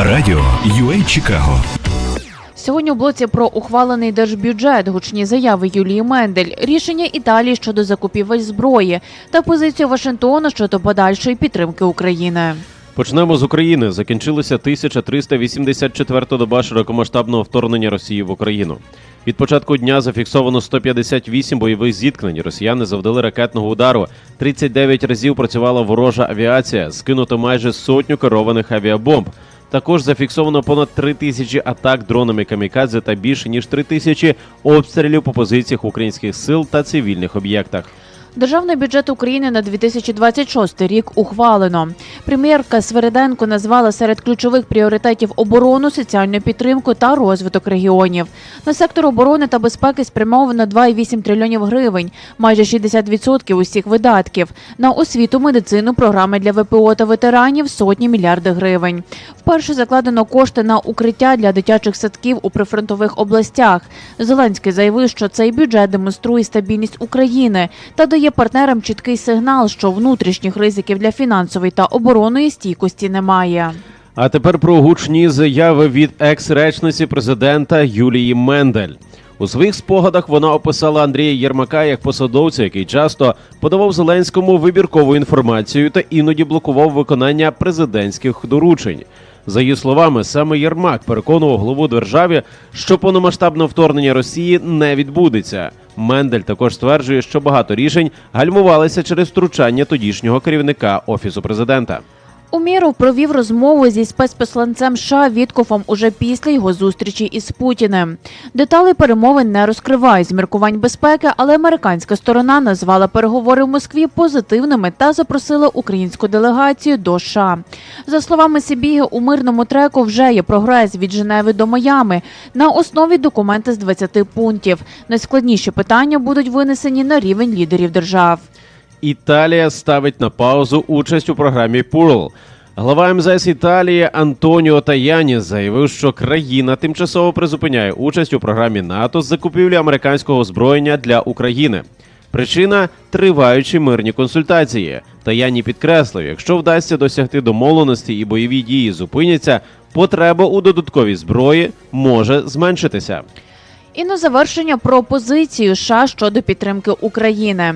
Радіо UA Чикаго. Сьогодні у блоці про ухвалений держбюджет, гучні заяви Юлії Мендель, рішення Італії щодо закупівель зброї та позицію Вашингтона щодо подальшої підтримки України. Почнемо з України. Закінчилася 1384-та доба широкомасштабного вторгнення Росії в Україну. Від початку дня зафіксовано 158 бойових зіткнень. Росіяни завдали ракетного удару. 39 разів працювала ворожа авіація, скинуто майже сотню керованих авіабомб. Також зафіксовано понад 3 тисячі атак дронами камікадзе та більше ніж 3 тисячі обстрілів по позиціях українських сил та цивільних об'єктах. Державний бюджет України на 2026 рік ухвалено. Прем'єрка Свериденко назвала серед ключових пріоритетів оборону, соціальну підтримку та розвиток регіонів. На сектор оборони та безпеки спрямовано 2,8 трильйонів гривень, майже 60% усіх видатків. На освіту, медицину, програми для ВПО та ветеранів сотні мільярди гривень. Вперше закладено кошти на укриття для дитячих садків у прифронтових областях. Зеленський заявив, що цей бюджет демонструє стабільність України та дає партнерам чіткий сигнал, що внутрішніх ризиків для фінансової та оборонної стійкості немає. А тепер про гучні заяви від екс-речниці президента Юлії Мендель. У своїх спогадах вона описала Андрія Єрмака як посадовця, який часто подавав Зеленському вибіркову інформацію та іноді блокував виконання президентських доручень. За її словами, саме Єрмак переконував главу держави, що повномасштабне вторгнення Росії не відбудеться. Мендель також стверджує, що багато рішень гальмувалися через втручання тодішнього керівника офісу президента. Уміров провів розмову зі спецпосланцем США Віткофом уже після його зустрічі із Путіним. Деталі перемовин не розкривають з міркувань безпеки, але американська сторона назвала переговори в Москві позитивними та запросила українську делегацію до США. За словами Сибіги, у мирному треку вже є прогрес від Женеви до Майами на основі документа з 20 пунктів. Найскладніші питання будуть винесені на рівень лідерів держав. Італія ставить на паузу участь у програмі Пурл. Глава МЗС Італії Антоніо Таяні заявив, що країна тимчасово призупиняє участь у програмі НАТО з закупівлі американського озброєння для України. Причина триваючі мирні консультації. Таяні підкреслив, якщо вдасться досягти домовленості і бойові дії зупиняться, потреба у додатковій зброї може зменшитися. І на завершення про позицію США щодо підтримки України.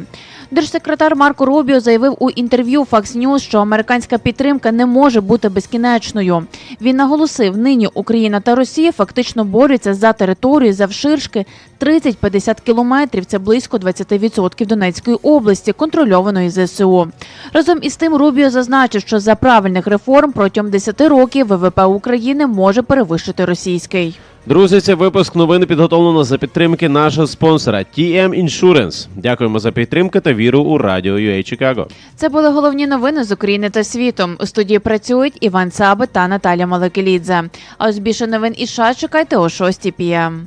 Держсекретар Марко Рубіо заявив у інтерв'ю Fox News, що американська підтримка не може бути безкінечною. Він наголосив, нині Україна та Росія фактично борються за територію завширшки 30-50 кілометрів. Це близько 20% Донецької області, контрольованої ЗСУ. Разом із тим Рубіо зазначив, що за правильних реформ протягом 10 років ВВП України може перевищити російський. Друзі, це випуск новин підготовлено за підтримки нашого спонсора TM Insurance. Дякуємо за підтримку та віру у радіо UA Чикаго. Це були головні новини з України та світу. У студії працюють Іван Цаби та Наталя Малекелідзе. А ось більше новин і США чекайте о 6 п'єм.